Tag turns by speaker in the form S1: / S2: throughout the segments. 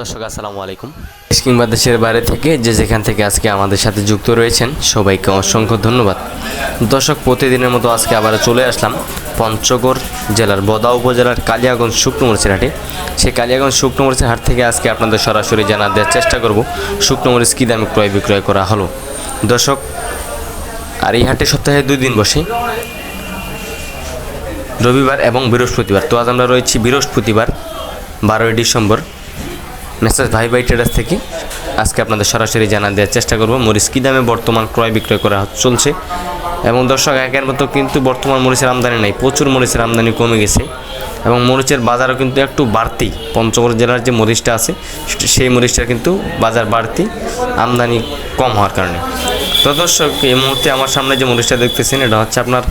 S1: দর্শক, আসসালামু আলাইকুম। দেশ কিংবা দেশের বাইরে থেকে যে যেখান থেকে আজকে আমাদের সাথে যুক্ত রয়েছেন, সবাইকে অসংখ্য ধন্যবাদ। দর্শক, প্রতিদিনের মতো আজকে আবার চলে আসলাম পঞ্চগড় জেলার বদা উপজেলার কালিয়াগঞ্জ শুকনোমরিচের হাটে। সেই কালিয়াগঞ্জ শুকনোমরিচের হাট থেকে আজকে আপনাদের সরাসরি জানা দেওয়ার চেষ্টা করব। শুকনোমরিচ কী দামে ক্রয় বিক্রয় করা হলো? দর্শক, আর এই হাটে সপ্তাহে দুই দিন বসে। রবিবার এবং বৃহস্পতিবার, তো আজ আমরা রয়েছি বৃহস্পতিবার, বারোই ডিসেম্বর। মেসেজ ভাই ভাই ট্রেডার্স থেকে আজকে আপনাদের সরাসরি জানা দেওয়ার চেষ্টা করব। মরিচ কী দামে বর্তমান ক্রয় বিক্রয় করা চলছে? এবং দর্শক একের মতো কিন্তু বর্তমান মরিচের আমদানি নাই, প্রচুর মরিচের আমদানি কমে গেছে এবং মরিচের বাজারও কিন্তু একটু বাড়তি। পঞ্চগড় জেলার যে মরিচটা আছে, সেই মরিচটার কিন্তু বাজার বাড়তি, আমদানি কম হওয়ার কারণে। তো দর্শক, এই মুহূর্তে আমার সামনে যে মরিচটা দেখতেছেন, এটা হচ্ছে আপনার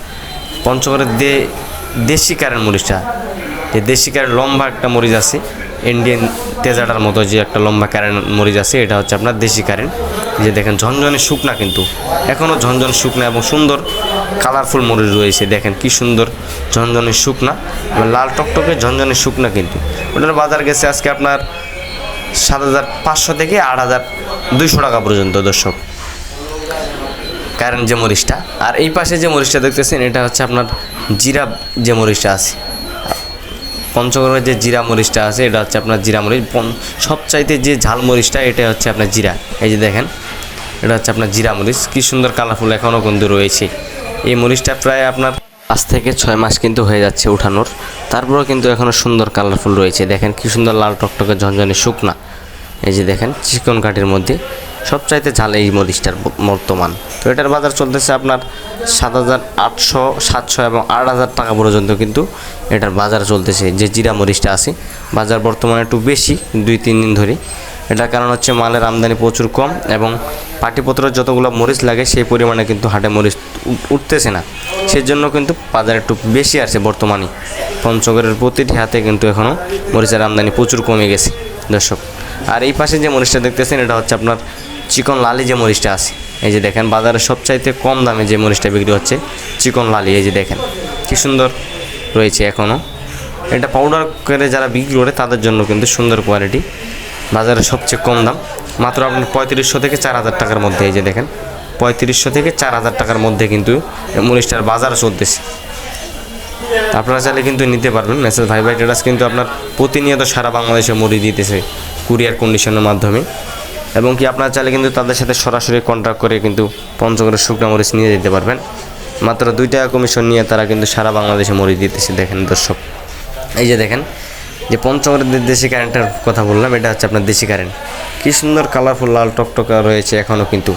S1: পঞ্চগড়ের দে দেশি কারের মরিচটা। যে দেশি কারের লম্বা একটা মরিচ আছে। ইন্ডিয়ান তেজাটার মতো যে একটা লম্বা কারেন্ট মরিচ আছে, এটা হচ্ছে আপনার দেশি কারেন্ট যে দেখেন, ঝনঝনে শুকনা কিন্তু। এখনও ঝনঝন শুকনা এবং সুন্দর কালারফুল মরিচ রয়েছে। দেখেন কি সুন্দর ঝনঝনে শুকনা লাল টকটকে ঝনঝনে শুকনা কিন্তু। ওটার বাজার গেছে আজকে আপনার সাত হাজার পাঁচশো থেকে আট হাজার দুইশো টাকা পর্যন্ত, দর্শক। কারেন্ট যে মরিচটা। আর এই পাশে যে মরিচটা দেখতেছেন, এটা হচ্ছে আপনার জিরা যে মরিচটা আছে। পঞ্চগড়ের যে জিরা মরিচটা আছে, এটা হচ্ছে আপনার জিরা মরিচ। সবচাইতে যে ঝাল মরিচটা, এটা হচ্ছে আপনার জিরা। এই যে দেখেন, এটা হচ্ছে আপনার জিরা মরিচ। কী সুন্দর কালারফুল এখনও কিন্তু রয়েছে। এই মরিচটা প্রায় আপনার পাঁচ থেকে ছয় মাস কিন্তু হয়ে যাচ্ছে উঠানোর। তারপরেও কিন্তু এখনও সুন্দর কালারফুল রয়েছে। দেখেন কী সুন্দর লাল টকটকে ঝনঝনে শুকনা। এই যে দেখেন, চিকন কাঠের মধ্যে। সবচাইতে ঝাল এই মরিচটার বর্তমান। তো এটার বাজার চলতেছে আপনার সাত হাজার আটশো, সাতশো এবং আট হাজার টাকা পর্যন্ত কিন্তু এটার বাজার চলতেছে। যে জিরা মরিচটা আছে, বাজার বর্তমানে একটু বেশি, দুই, তিন দিন ধরে। এটার কারণ হচ্ছে মালের আমদানি প্রচুর কম এবং পাটিপত্র যতগুলো মরিচ লাগে সেই পরিমাণে কিন্তু হাটে মরিচ উঠতেছে না। সেই জন্য কিন্তু বাজার একটু বেশি আছে বর্তমানে। পঞ্চগড়ের প্রতিটি হাতে কিন্তু এখনও মরিচের আমদানি প্রচুর কমে গেছে, দর্শক। আর এই পাশে যে মরিচটা দেখতেছেন, এটা হচ্ছে আপনার চিকন লালি যে মরিচটা আছে, এই যে দেখেন বাজারে সবচাইতে কম দামে যে মরিচটা বিক্রি হচ্ছে, চিকন লালি, এই যে দেখেন, কি সুন্দর রয়েছে এখনও এটা পাউডার করে যারা বিক্রি করে, তাদের জন্য কিন্তু সুন্দর কোয়ালিটি বাজারে সবচেয়ে কম দাম। মাত্র আপনি পঁয়ত্রিশশো থেকে চার হাজার টাকার মধ্যে, এই যে দেখেন, পঁয়ত্রিশশো থেকে চার হাজার টাকার মধ্যে কিন্তু মরিচটার বাজার চলতেছে। আপনারা চাইলে কিন্তু নিতে পারবেন। মেসেজ ভাই ভাই ট্রেডার্স কিন্তু আপনার প্রতিনিয়ত সারা বাংলাদেশে মুড়ি দিতেছে, কুরিয়ার কন্ডিশনের মাধ্যমে। এবং কি আপনারা চাইলে কিন্তু তাদের সাথে সরাসরি কন্ট্যাক্ট করে কিন্তু পঞ্চগড়ের শুকনা মরিচ নিয়ে যেতে পারবেন। মাত্র দুই টাকা কমিশন নিয়ে তারা কিন্তু সারা বাংলাদেশে মরিচ দিতেছে, দেখেন দর্শক। এই যে দেখেন, যে পঞ্চগড়ের দেশি কারেন্টের কথা বললাম, এটা হচ্ছে আপনার দেশি কারেন্ট কী সুন্দর কালারফুল লাল টকটকা রয়েছে এখনও কিন্তু।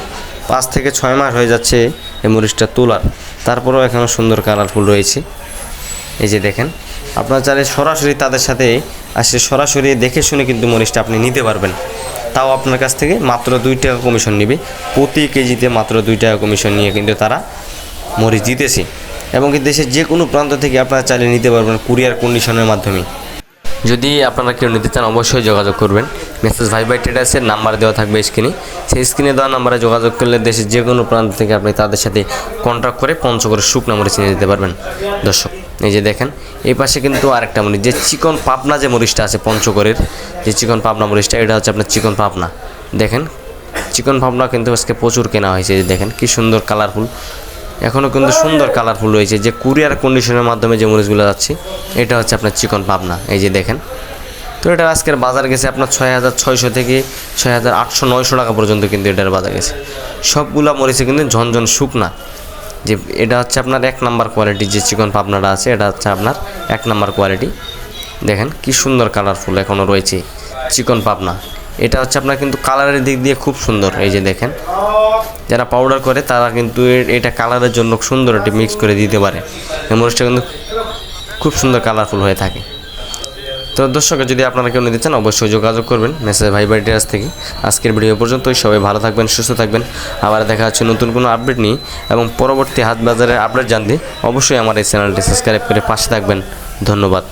S1: পাঁচ থেকে ছয় মাস হয়ে যাচ্ছে এই মরিচটা তোলার। তারপরেও এখনও সুন্দর কালারফুল রয়েছে। এই যে দেখেন, আপনার চাইলে সরাসরি তাদের সাথে আসে, সরাসরি দেখে শুনে কিন্তু মরিচটা আপনি নিতে পারবেন। তাও আপনার কাছ থেকে মাত্র দুই টাকা কমিশন নেবে। প্রতি কেজিতে মাত্র দুই টাকা কমিশন নিয়ে কিন্তু তারা মরিচ দিতেছে। এবং কি দেশের যে কোনো প্রান্ত থেকে আপনারা চালিয়ে নিতে পারবেন কুরিয়ার কন্ডিশনের মাধ্যমে। যদি আপনারা কেউ নিতে চান, অবশ্যই যোগাযোগ করবেন। মেসেজ ভাই ভাই ট্রেডার্সের নাম্বার দেওয়া থাকবে স্ক্রিনে সেই স্ক্রিনে দেওয়া নাম্বারে যোগাযোগ করলে দেশের যে কোনো প্রান্ত থেকে আপনি তাদের সাথে কন্ট্যাক্ট করে পঞ্চগড়ের শুকনা মরিচ চিনে যেতে পারবেন। দর্শক, এই যে দেখেন, এই পাশে কিন্তু আরেকটা মরিচ, যে চিকন পাবনা যে মরিচটা আছে পঞ্চগড়ের যে চিকন পাবনা মরিচটা, এটা হচ্ছে আপনার চিকন পাবনা। দেখেন, চিকন পাবনা কিন্তু আজকে প্রচুর কেনা হয়েছে যে দেখেন, কি সুন্দর কালারফুল এখনও কিন্তু সুন্দর কালারফুল রয়েছে, যে কুরিয়ার কন্ডিশনের মাধ্যমে যে মরিচগুলো যাচ্ছে, এটা হচ্ছে আপনার চিকন পাবনা। এই যে দেখেন তো এটা আজকের বাজার গেছে আপনার ছয় হাজার ছয়শো থেকে ছয় হাজার আটশো নয়শো টাকা পর্যন্ত কিন্তু এটার বাজার গেছে। সবগুলা মরিচে কিন্তু ঝনঝন শুকনা। যে এটা হচ্ছে আপনার এক নাম্বার কোয়ালিটি যে চিকন পাবনাটা আছে, এটা হচ্ছে আপনার এক নাম্বার কোয়ালিটি দেখেন কি সুন্দর কালারফুল এখনও রয়েছে চিকন পাবনা। এটা হচ্ছে আপনার কিন্তু কালারের দিক দিয়ে খুব সুন্দর, এই যে দেখেন। যারা পাউডার করে তারা কিন্তু এটা কালারের জন্য সুন্দর একটি মিক্স করে দিতে পারে। এই মরিচটা কিন্তু খুব সুন্দর কালারফুল হয়ে থাকে। তো দর্শক, যদি আপনারা কেউ নিতে চান, অবশ্যই যোগাযোগ করবেন মেসেজ ভাই ভাই টেরাস থেকে। আজকের ভিডিও পর্যন্তই। সবাই ভালো থাকবেন, সুস্থ থাকবেন। আবার দেখা যাচ্ছে নতুন কোনো আপডেট নিয়ে। এবং পরবর্তী হাট বাজারের আপডেট জানতে অবশ্যই আমার এই চ্যানেলটি সাবস্ক্রাইব করে পাশে থাকবেন। ধন্যবাদ।